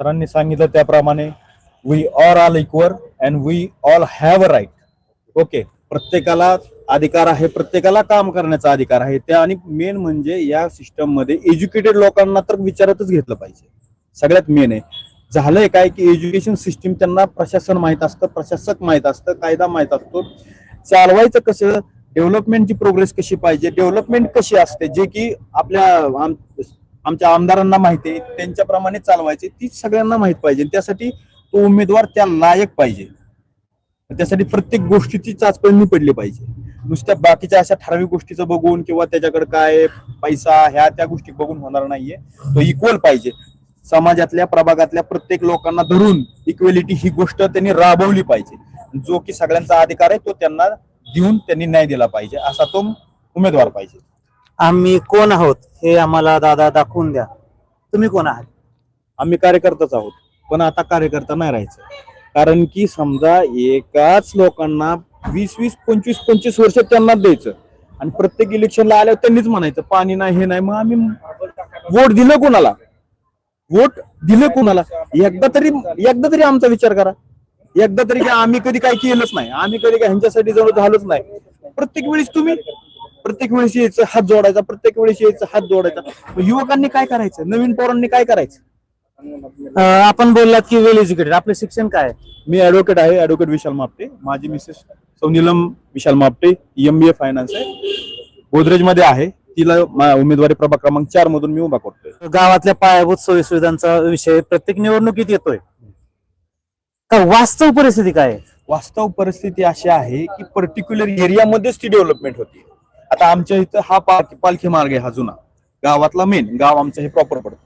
सरांनी सांगितलं त्याप्रमाणे we or are equal and we all have a right okay प्रत्येकाला अधिकार आहे प्रत्येकाला काम करण्याचा अधिकार आहे. त्या आणि मेन म्हणजे या सिस्टममध्ये एज्युकेटेड लोकांना तर विचारातच घेतलं पाहिजे. सगळ्यात मेन आहे. झालंय काय की एज्युकेशन सिस्टीम त्यांना प्रशासन माहीत असतं प्रशासक माहीत असतं कायदा माहीत असतो. चालवायचं कसं? डेव्हलपमेंटची प्रोग्रेस कशी पाहिजे? डेव्हलपमेंट कशी असते? जे की आपल्या आमच्या आमदारांना माहिती आहे त्यांच्याप्रमाणे चालवायचे ती सगळ्यांना माहीत पाहिजे. त्यासाठी तो उमेदवार त्या लायक पाहिजे. त्यासाठी प्रत्येक गोष्टीची चाचपणी पडली पाहिजे. नुसत्या बाकीच्या अशा ठराविक गोष्टीचं बघून किंवा त्याच्याकडे काय पैसा ह्या त्या गोष्टी बघून होणार नाहीये. तो इक्वल पाहिजे. समाजातल्या प्रभागातल्या प्रत्येक लोकांना धरून इक्वेलिटी ही गोष्ट त्यांनी राबवली पाहिजे. जो की सगळ्यांचा अधिकार आहे तो त्यांना देऊन त्यांनी न्याय दिला पाहिजे. असा तो उमेदवार पाहिजे. आम्ही कोण आहोत हे आम्हाला दादा दाखवून द्या. तुम्ही कोण आहात? आम्ही कार्यकर्ताच आहोत पण आता कार्यकर्ता नाही राहायचं. कारण की समजा एकाच लोकांना वीस वीस पंचवीस पंचवीस वर्ष त्यांना द्यायचं आणि प्रत्येक इलेक्शनला आल्यावर त्यांनीच म्हणायचं पाणी नाही हे नाही मग आम्ही वोट दिलं कोणाला? वोट दिलं कोणाला? एकदा तरी एकदा तरी आमचा विचार करा. एकदा तरी आम्ही कधी काय केलंच नाही आम्ही कधी काय ह्यांच्यासाठी जवळ झालोच नाही. प्रत्येक वेळेस तुम्ही प्रत्येक वेळेस यायचं हात जोडायचा प्रत्येक वेळेस यायचं हात जोडायचा. युवकांनी काय करायचं? नवीन पोरांनी काय करायचं? आपण बोललात की वेल एज्युकेटेड आपलं शिक्षण काय? मी ऍडव्होकेट आहे ऍडव्होकेट विशाल मापटे. माझी Mrs सौनीलम Vishal Mapte M B A finance आहे. गोदरेजमध्ये आहे. तिला उमेदवारी प्रभाग क्रमांक चार मधून मी उभा करतोय. गावातल्या पायाभूत सोयी सुविधांचा विषय प्रत्येक निवडणुकीत येतोय. का वास्तव परिस्थिती काय आहे? वास्तव परिस्थिती अशी आहे की पर्टिक्युलर एरियामध्येच ती डेव्हलपमेंट होती. आता आमच्या इथं हा पालखी पालखी मार्ग आहे हा जुना. गावातला मेन गाव आमचं हे प्रॉपर पडतं.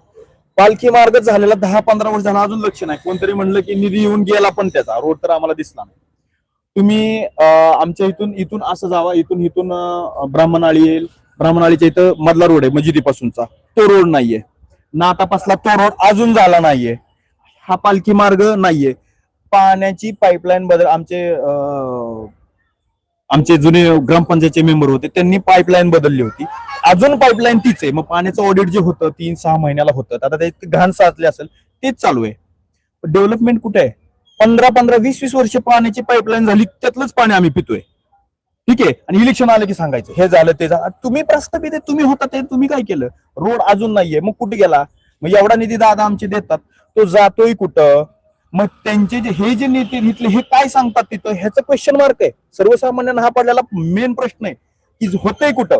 पालखी मार्ग झालेला दहा पंधरा वर्ष झाला अजून लक्ष नाही. कोणतरी म्हणलं की निधी येऊन गेला पण त्याचा. रोड तर आम्हाला दिसला नाही. तुम्ही आमच्या इथून इथून असं जावा. इथून इथून ब्राह्मणाळी येईल. ब्राह्मणाळीच्या इथं मधला रोड आहे मजिदीपासूनचा. तो रोड नाहीये. नातापासला तो रोड अजून झाला नाहीये. हा पालखी मार्ग नाहीये. पाण्याची पाईपलाईन बदल आमचे आमचे जुने ग्रामपंचायतचे मेंबर होते त्यांनी पाईपलाईन बदलली होती. अजून पाईपलाईन तीच आहे. मग पाण्याचं ऑडिट जे होतं तीन सहा महिन्याला होतं. आता ते घाण साचले असेल तेच चालू आहे. डेव्हलपमेंट कुठे आहे? पंधरा पंधरा वीस वीस वर्ष पाण्याची पाईपलाईन झाली त्यातलंच पाणी आम्ही पितोय. ठीक आहे? आणि इलेक्शन आलं की सांगायचं हे झालं ते झालं. तुम्ही प्रस्थापित आहे तुम्ही होता ते तुम्ही काय केलं? रोड अजून नाहीये. मग कुठे गेला? मग एवढा निधी दादा आमचे देतात. तो जातोय कुठं? मग त्यांचे जे हे जे नेते इथले हे काय सांगतात तिथं? ह्याचं क्वेश्चन मार्क आहे. सर्वसामान्यांना हा पडलेला मेन प्रश्न आहे. की होतंय कुठं?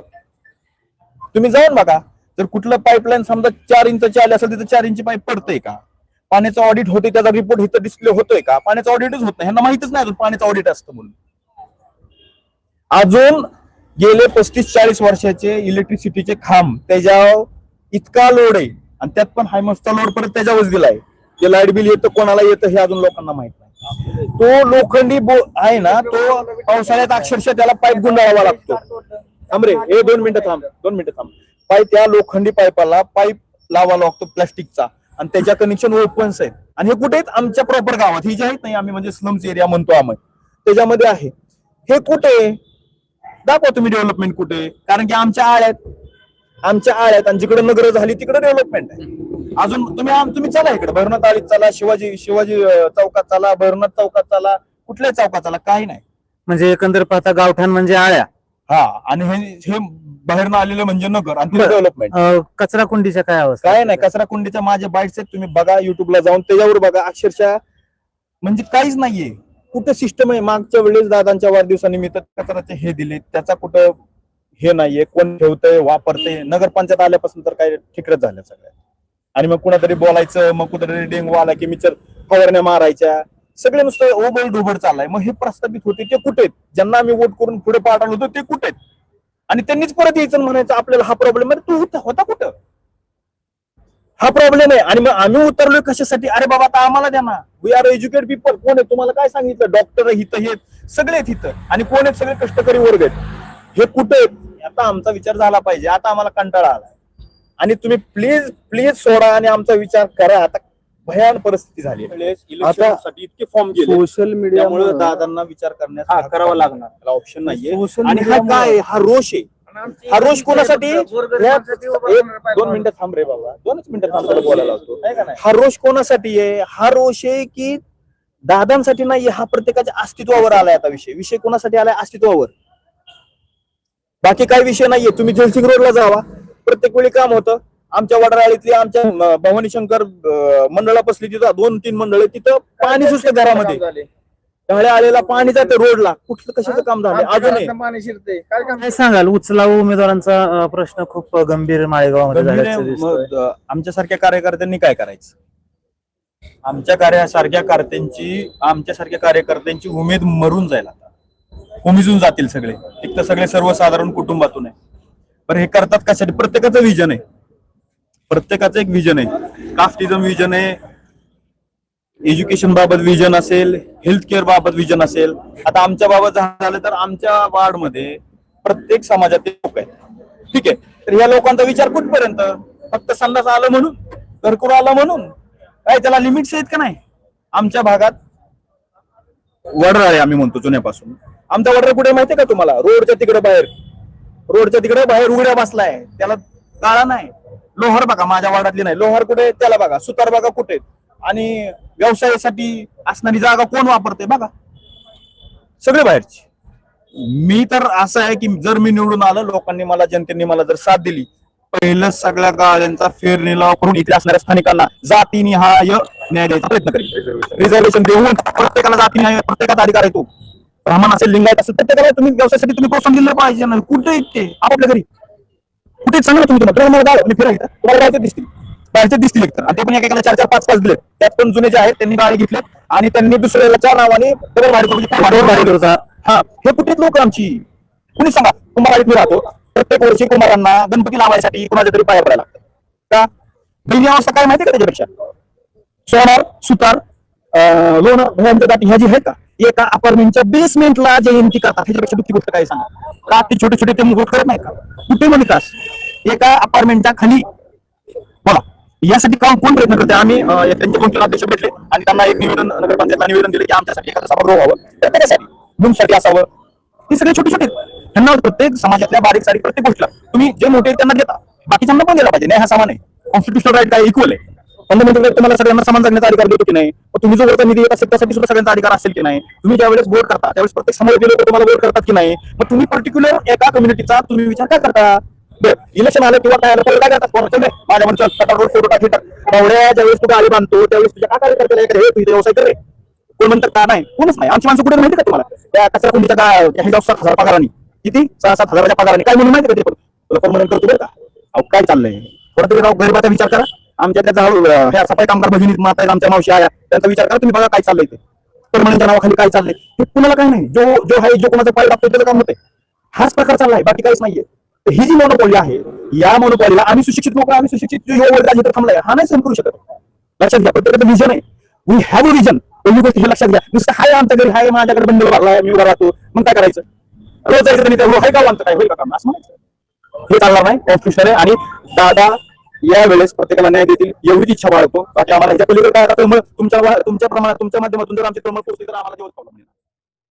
तुम्ही जाऊन बघा. जर कुठलं पाईपलाईन समजा चार इंचची आली असेल तिथं चार इंची पाईप पडतंय का? पाण्याचं ऑडिट होते त्याचा रिपोर्ट इथं डिस्प्ले होतोय का? पाण्याचं ऑडिटच होत नाही. ह्यांना माहितच नाही अजून पाण्याचं ऑडिट असतं म्हणून. अजून गेले पस्तीस चाळीस वर्षाचे इलेक्ट्रिसिटीचे खांब त्याच्यावर इतका लोड आहे. आणि त्यात पण हायमसचा लोड परत त्याच्यावरच दिलाय. ते लाइट बिल येतं कोणाला येतं हे अजून लोकांना माहीत नाही. तो लोखंडी बो आहे ना तो पावसाळ्यात अक्षरशः त्याला पाईप गुंडाळावा लागतो. थांब रे हे दोन मिनिटं थांब दोन मिनिटं थांब. पाईप त्या लोखंडी पाईपाला पाईप लावा लागतो प्लास्टिकचा. आणि त्याच्या कनेक्शन ओपन्स आहेत. आणि हे कुठे आहेत? आमच्या प्रॉपर गावात. ही जे आहेत नाही आम्ही म्हणजे स्लम्स एरिया म्हणतो आम्ही. त्याच्यामध्ये आहे. हे कुठे? दाखवा तुम्ही डेव्हलपमेंट कुठे? कारण की आमच्या आळ्यात आमच्या आळ्यात आणि जिकडे नगर झाली तिकडे डेव्हलपमेंट आहे. अजून तुम्ही आम- तुम्ही चला इकडे. भैरवनाथ आळीत चला शिवाजी शिवाजी अं, चौकात चला भैरवनाथ चौकात चला कुठल्या चौकात चला काही नाही. म्हणजे एकंदर पाहता गावठाण म्हणजे आळ्या. हा आणि हे हे बाहेरनं आलेलं म्हणजे नगर आणि बरं. डेव्हलपमेंट अं, कचरा कुंडीच्या काय अवस्था? काय नाही कचरा कुंडीच्या माझे बाईट्स आहेत तुम्ही बघा युट्यूबला जाऊन त्याच्यावर बघा अक्षरशः म्हणजे काहीच नाहीये. कुठं सिस्टम आहे? मागच्या वेळेस दादांच्या वाढदिवसानिमित्त कचऱ्याचे हे दिले त्याचा कुठं हे नाहीये कोण ठेवतंय वापरते नगरपंचायत आल्यापासून तर काय ठिकरच झालं सगळ्या आणि मग कुणातरी बोलायचं मग कुठेतरी डेंगू आला की मिचर फवारण्या मारायच्या. सगळे नुसतं ओबळ डोबड चाललाय. मग हे प्रस्थापित होते ते कुठे ज्यांना आम्ही वोट करून पुढे पाठवलं होतो ते कुठे आणि त्यांनीच परत यायचं म्हणायचं आपल्याला हा प्रॉब्लेम आहे. तू होता होता कुठं? हा प्रॉब्लेम आहे. आणि मग आम्ही उतरलोय कशासाठी? अरे बाबा आता आम्हाला द्या ना. वी आर एज्युकेट पीपल कोण आहे? तुम्हाला काय सांगितलं? डॉक्टर हिथं हे सगळे आहेत इथं. आणि कोण आहेत? सगळे कष्टकरी वर्ग आहेत. हे कुठे आता आमचा विचार झाला पाहिजे. आता आम्हाला कंटाळा आलाय. आणि तुम्ही प्लीज प्लीज सोडा आणि आमचा विचार करा. आता भयान परिस्थिती झाली. इलेक्शनसाठी इतके फॉर्म गेले. सोशल मीडिया त्यामुळे दादांना विचार करण्याचा हा, करावा लागणार. ऑप्शन नाहीये. आणि हा काय आहे? हा रोष आहे. हा रोष कोणासाठी? दोन मिनिटं थांब रे बाबा. दोनच मिनिटं थांब बोलायला होतो. हा रोष कोणासाठी आहे? हा रोष आहे की दादांसाठी नाही हा प्रत्येकाच्या अस्तित्वावर आलाय आता विषय. विषय कोणासाठी आलाय? अस्तित्वावर. बाकी काही विषय नाहीये. तुम्ही जलसिंग रोडला जावा. प्रत्येक वेळी काम होतं. आमच्या वडराळीतली आमच्या भवानी शंकर मंडळा बसली तिथं दोन तीन मंडळ तिथं पाणी सुचतं घरामध्ये. त्यामुळे आलेला पाणी जातं रोडला. कुठलं कशाचं काम झालं पाणी शिरते काय सांगाल? उचलाव उमेदवारांचा प्रश्न खूप गंभीर माळेगावामध्ये आमच्यासारख्या कार्यकर्त्यांनी काय करायचं? आमच्या कार्यासारख्या कार्यकर्त्यांची आमच्यासारख्या कार्यकर्त्यांची उमेद मरून जाईल आता. उमिजून जातील सगळे. एक तर सगळे सर्वसाधारण कुटुंबातून आहे. पण हे करतात कशासाठी? प्रत्येकाचं विजन आहे. प्रत्येकाचं एक विजन आहे. कास्टिझम विजन आहे. एज्युकेशन बाबत विजन असेल हेल्थ केअर बाबत विजन असेल. आता आमच्या बाबत झालं तर आमच्या वार्डमध्ये प्रत्येक समाजातील लोक आहेत. ठीक आहे? तर या लोकांचा विचार कुठपर्यंत? फक्त संडास आलं म्हणून? घरकुर आलं म्हणून? काय त्याला लिमिट्स आहेत का नाही? आमच्या भागात वडराळे आम्ही म्हणतो जुन्यापासून. आमचा वडरा कुठे माहितीये का तुम्हाला? रोडच्या तिकडे बाहेर. रोडच्या तिकडे बाहेर उघड्या बसलाय. त्याला काळा नाही. लोहार बघा माझ्या वाड्यातली नाही. लोहार कुठे त्याला बघा. सुतार बघा कुठे आणि व्यवसायासाठी असणारी जागा कोण वापरते बघा. सगळे बाहेरची. मी तर असं आहे की जर मी निवडून आलं लोकांनी मला जनतेने मला जर साथ दिली पहिलं सगळ्या गाड्यांचा फेरनिलाव करून इथे असणाऱ्या स्थानिकांना जातीनिहाय न्याय द्यायचा प्रयत्न करेल रिझर्वेशन देऊन प्रत्येकाला जातीनिहाय प्रत्येकाचा अधिकार आहे तो. ब्राह्मण असेल लिंगायत असेल प्रत्येकाला तुम्ही व्यवसायासाठी तुम्ही प्रोत्साहन दिलं पाहिजे ना. कुठे ते आपापल्या घरी. कुठे सांगा तुम्ही तुम्हाला. गाव मी फिरायचं तुम्हाला बाहेरचे दिसतील. बाहेरचे दिसतील एकतर आणि ते पण एकेकाला चार चार पाच पाच दिले त्यात पण जुने जे आहेत त्यांनी गाडी घेतले आणि त्यांनी दुसऱ्याच्या नावाने डबल भाडे करून हा. हे कुठे लोक आमची. कुणी सांगा? कुंभाराळीत मी राहतो. प्रत्येक वर्षी कुंभारांना गणपती लावायसाठी कुणाच्या तरी पाया पडायला लागतं का? पहिली अवस्था काय माहिती का त्याच्यापेक्षा? सोनार सुतार अं, लोणार भयांच्या दाटी ह्या जी आहेत का? एका अपार्टमेंटच्या बेसमेंटला जयंती करतात ह्याच्यापेक्षा दुःखी गोष्ट काय सांगा? का ते छोटे छोटे ते मुघल करत नाही का? कुठे म्हणतात एका अपार्टमेंटच्या खाली. बोला. यासाठी काम कोण प्रयत्न करते आम्ही त्यांचे दोन अध्यक्ष भेटले आणि त्यांना एक निवेदन नगरपंचायतला निवेदन दिले की आमच्यासाठी एखादं सभागृह व्हावं. प्रत्येकासाठी मुलांसाठी असावं. हे सगळे छोटे छोटे त्यांना प्रत्येक समाजातल्या बारीक सारीक प्रत्येक गोष्टीला तुम्ही जे मोठे त्यांना देता. बाकीच्यांना पण दिला पाहिजे? नाही हा समान आहे. कॉन्स्टिट्युशनल राईट काय इक्वल आहे? फंडामेंटल राईट तुम्हाला सगळ्यांना समान जगण्याचा अधिकार देतो की नाही? तुम्ही जो वरचा निधी येत असेल त्यासाठी सुद्धा सगळ्यांचा अधिकार असेल की नाही? तुम्ही ज्यावेळेस वोट करता त्यावेळेस प्रत्येक समोर लोक तुम्हाला वोट करतात की नाही? मग तुम्ही पर्टिक्युलर एका कम्युनिटीचा तुम्ही विचार काय करता? इलेक्शन आलं किंवा काय आलं काय करतात? माझ्या म्हणतो रोड फोटो टाकी एवढ्या ज्यावेळेस तू गाडी बांधतो त्यावेळेस तुझ्या काय कार्यकर्त्याला एक हे तू व्यवसाय करे कोण म्हणतात का नाही? कोणच नाही. आमची माणसं कुठे माहिती का तुम्हाला? त्या कचरा कुंडीच्या काय ऑफ सात हजार पगाराने. किती? सहा सात हजाराच्या पगाराने. काय म्हणून माहिती का ते पण? तुला परमनंट करतो बरं का? अहो काय चाललंय? परत तरी गरीबाचा विचार करा. आमच्या त्या सफाई कामगार भगिनी माता आमच्या मावशी आया त्यांचा विचार करा तुम्ही बघा काय चाललंय ते. परमनंटच्या नावाखाली काय चाललंय. हे कुणाला काय नाही. जो जो आहे जो कोणाचा पाय लागतो त्याचं काम होतंय. हाच प्रकार चाललाय बाकी काहीच नाहीये. ही जी मोनोपॉली आहे या मोनोपॉलीला आम्ही सुशिक्षित लोक आम्ही सुशिक्षित जो थांबलाय हा नाही सहन करू शकत. लक्षात घ्या प्रत्येकाचं विजन आहे. वी हॅव अ विजन पहिली गोष्ट हे लक्षात घ्या. नुसतं हाय आमच्या घरी हाय माझ्याकडे बंडल भरलाय मी उभा राहतो. मग काय करायचं? रोज जायचं नाही? हाय का आमचं काय? होईल का काम असं म्हणायचं. हे चालणार नाही. कॉन्स्टिट्यूशन आहे आणि दादा या वेळेस प्रत्येकाला न्याय देतील एवढीच इच्छा बाळगतो बाकी आम्हाला ह्याच्या पलीकडे काय आता तुमच्या तुमच्या प्रमाणात तुमच्या माध्यमातून जर आमची प्रमाण पोहोचली तर आम्हाला दिवस प्रॉब्लेम नाही.